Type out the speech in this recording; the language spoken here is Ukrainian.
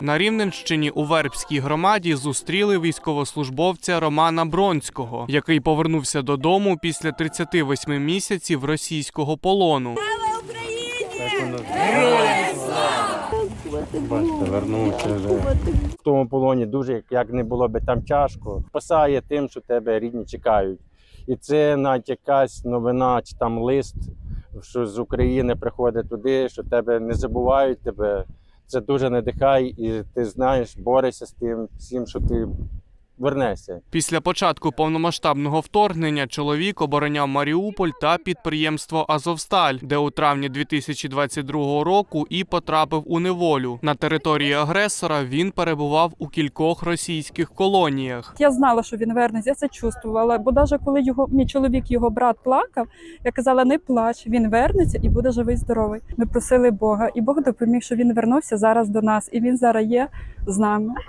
На Рівненщині у Вербській громаді зустріли військовослужбовця Романа Бронського, який повернувся додому після 38 місяців російського полону. Бачите, вернувся вже. В тому полоні дуже, як- як не було би там тяжко, спасає тим, що тебе рідні чекають. І це навіть якась новина чи там лист, що з України приходить туди, що тебе не забувають тебе. Це дуже надихає, і ти знаєш, борешся з тим всім, що ти вернешся. Після початку повномасштабного вторгнення чоловік обороняв Маріуполь та підприємство Азовсталь, де у травні 2022 року і потрапив у неволю. На території агресора він перебував у кількох російських колоніях. Я знала, що він вернеться, я це чувствувала. Бо навіть коли його мій чоловік, його брат плакав, я казала, не плач, він вернеться і буде живий, здоровий. Ми просили Бога, і Бог допоміг, що він вернувся зараз до нас, і він зараз є з нами.